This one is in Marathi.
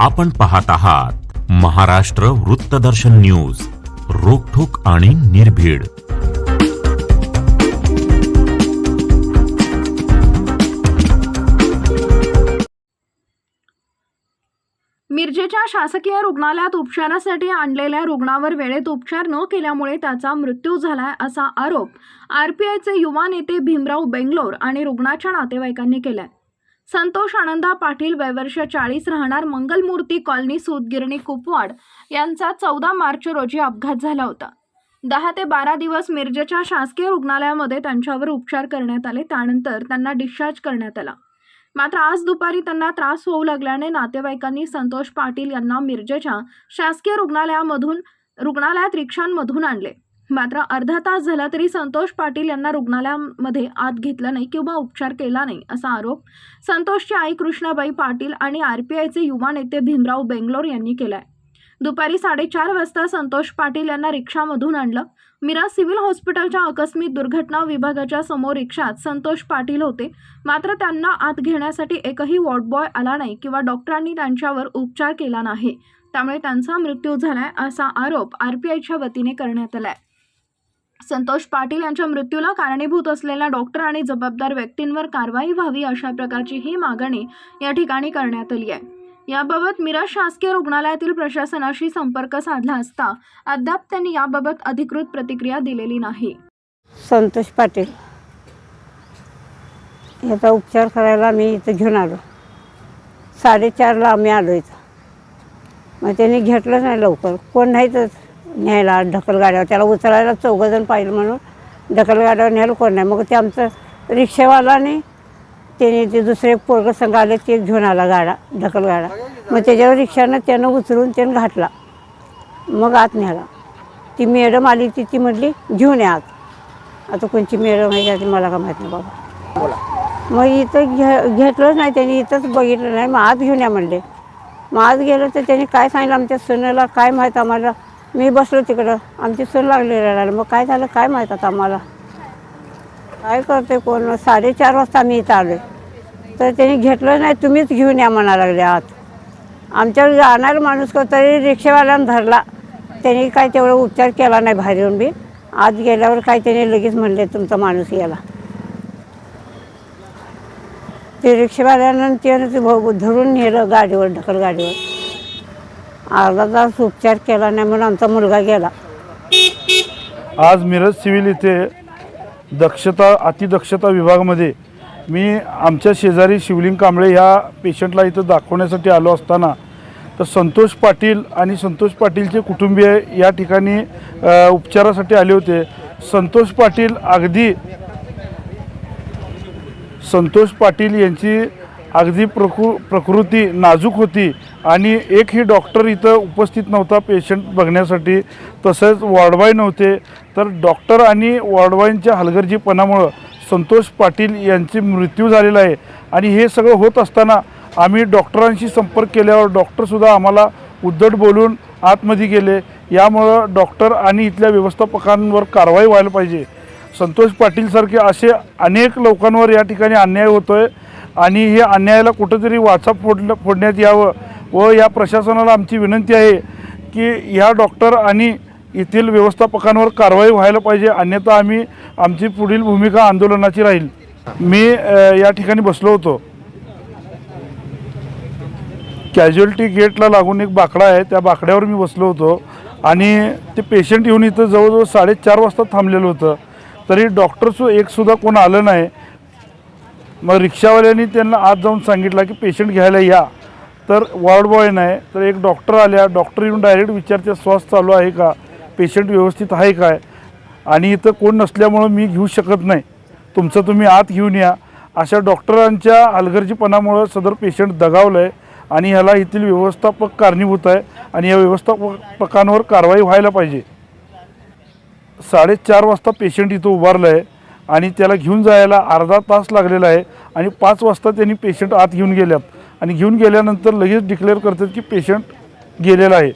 आपण पाहत आहात महाराष्ट्र वृत्तदर्शन न्यूज रोखोक आणि निर्भीड. मिरजेच्या शासकीय रुग्णालयात उपचारासाठी आणलेल्या रुग्णावर वेळेत उपचार न केल्यामुळे त्याचा मृत्यू झालाय असा आरोप आरपीआयचे युवा नेते भीमराव बेंगलोर आणि रुग्णाच्या नातेवाईकांनी केलाय. संतोष आनंदा पाटील वयवर्ष चाळीस राहणार मंगलमूर्ती कॉलनी सूतगिरणी कुपवाड यांचा चौदा मार्च रोजी अपघात झाला होता. दहा ते बारा दिवस मिरजेच्या शासकीय रुग्णालयामध्ये त्यांच्यावर उपचार करण्यात आले त्यानंतर त्यांना डिस्चार्ज करण्यात आला. मात्र आज दुपारी त्यांना त्रास होऊ लागल्याने नातेवाईकांनी संतोष पाटील यांना मिरजेच्या शासकीय रुग्णालयामधून रुग्णालयात रिक्षांमधून आणले. मात्र अर्धा तास झाला तरी संतोष पाटील यांना रुग्णालयामध्ये आत घेतलं नाही किंवा उपचार केला नाही असा आरोप संतोषची आई कृष्णाबाई पाटील आणि आर पी आयचे युवा नेते भीमराव बेंगलोर यांनी केलाय. दुपारी साडेचार वाजता संतोष पाटील यांना रिक्षामधून आणलं. मिरा सिव्हिल हॉस्पिटलच्या आकस्मिक दुर्घटना विभागाच्या समोर रिक्षात संतोष पाटील होते. मात्र त्यांना आत घेण्यासाठी एकही वॉर्ड बॉय आला नाही किंवा डॉक्टरांनी त्यांच्यावर उपचार केला नाही. त्यामुळे त्यांचा मृत्यू झालाय असा आरोप आर पी आयच्या वतीने करण्यात आलाय. संतोष पाटील यांच्या मृत्यूला कारणीभूत असलेल्या डॉक्टर आणि जबाबदार व्यक्तींवर कारवाई व्हावी अशा प्रकारची ही मागणी या ठिकाणी करण्यात आली आहे. याबाबत मिराज शासकीय रुग्णालयातील प्रशासनाशी संपर्क साधला असता अद्याप त्यांनी याबाबत अधिकृत प्रतिक्रिया दिलेली नाही. संतोष पाटील. याचा उपचार करायला मी इथं घेऊन आलो. साडेचारला आम्ही आलो इथं. मग त्यांनी घेतलं नाही लवकर. कोण नाही तर न्यायला ढकलगाड्यावर त्याला उचलायला चौघंजण पाहिजे म्हणून ढकलगाड्यावर न्यायला कोण नाही. मग ते आमचं रिक्षेवालाने त्याने ते दुसरे पोरगं संघ आले ते घेऊन आला गाडा ढकलगाडा. मग त्याच्यावर रिक्षानं त्यानं उचलून त्यानं घातला. मग आत न्याला ती मॅडम आली ती ती म्हटली घेऊन या आत. आता कोणची मॅडम आहे का मला का माहीत नाही बाबा. मग इथं घे घेतलंच नाही त्यांनी इथंच बघितलं नाही. मग आत घेऊन या म्हणले. मग आत गेलं तर त्यांनी काय सांगितलं? आमच्या सुनेला काय माहीत आम्हाला? मी बसलो तिकडं. आमची सून लागली रडायला. मग काय झालं? काय माहीत आता आम्हाला? काय करते कोण? साडेचार वाजता आम्ही इथं आलो तर त्यांनी घेतलं नाही तुम्हीच घेऊन या म्हणा लागले आत. आमच्यावर जाणारा माणूस को तरी रिक्षावाल्यानं धरला. त्यांनी काय तेवढा उपचार केला नाही बाहेर येऊन बी. आत गेल्यावर काय त्याने लगेच म्हणले तुमचा माणूस गेला. ते रिक्षावाल्यानं त्यानं ते धरून नेलं गाडीवर ढकल गाडीवर. अर्धा तास उपचार केला नाही म्हणून आमचा मुलगा गेला. आज मिरज सिव्हिल इथे दक्षता अतिदक्षता विभागामध्ये मी आमच्या शेजारी शिवलिंग कांबळे ह्या पेशंटला इथं दाखवण्यासाठी आलो असताना तर संतोष पाटील आणि संतोष पाटीलचे कुटुंबीय या ठिकाणी उपचारासाठी आले होते. संतोष पाटील अगदी संतोष पाटील यांची अगदी प्रकृ प्रकृती नाजूक होती आणि एकही डॉक्टर इथं उपस्थित नव्हता पेशंट बघण्यासाठी. तसेच वॉर्डबाय नव्हते. तर डॉक्टर आणि वॉर्डबाईंच्या हलगर्जीपणामुळं संतोष पाटील यांचे मृत्यू झालेला आहे. आणि हे सगळं होत असताना आम्ही डॉक्टरांशी संपर्क केल्यावर डॉक्टरसुद्धा आम्हाला उद्धट बोलून आतमध्ये गेले. यामुळं डॉक्टर आणि इथल्या व्यवस्थापकांवर कारवाई व्हायला पाहिजे. संतोष पाटीलसारखे असे अनेक लोकांवर या ठिकाणी अन्याय होतो आहे आणि हे अन्यायाला कुठंतरी वाचा फोडलं फोडण्यात यावं व या प्रशासनाला आमची विनंती आहे की ह्या डॉक्टर आणि येथील व्यवस्थापकांवर कारवाई व्हायला पाहिजे अन्यथा आम्ही आमची पुढील भूमिका आंदोलनाची राहील. मी या ठिकाणी बसलो होतो. कॅज्युअल्टी गेटला लागून एक बाकडा आहे त्या बाकड्यावर मी बसलो होतो आणि ते पेशंट येऊन इथं जवळजवळ साडेचार वाजता थांबलेलं होतं. तरी डॉक्टरचं एकसुद्धा कोण आलं नाही. मग रिक्षावाल्यांनी त्यांना आत जाऊन सांगितलं की पेशंट घ्यायला या. तर वॉर्ड बॉय नाही तर एक डॉक्टर आल्या. डॉक्टर येऊन डायरेक्ट विचारते श्वास चालू आहे का? पेशंट व्यवस्थित आहे काय? आणि इथं कोण नसल्यामुळं मी घेऊ शकत नाही. तुमचं तुम्ही आत घेऊन या. अशा डॉक्टरांच्या हलगर्जीपणामुळं सदर पेशंट दगावलं आहे आणि ह्याला येथील व्यवस्थापक कारणीभूत आहे आणि या व्यवस्थापकांवर कारवाई व्हायला पाहिजे. साडेचार वाजता पेशंट इथं उभारलं आहे आणि त्याला घेऊन जायला अर्धा तास लागलेला आहे आणि पाच वाजता त्यांनी पेशंट आत घेऊन गेल्यात. आणि घेऊन गेल्यानंतर लगेच डिक्लेअर करतात की पेशंट गेलेला आहे.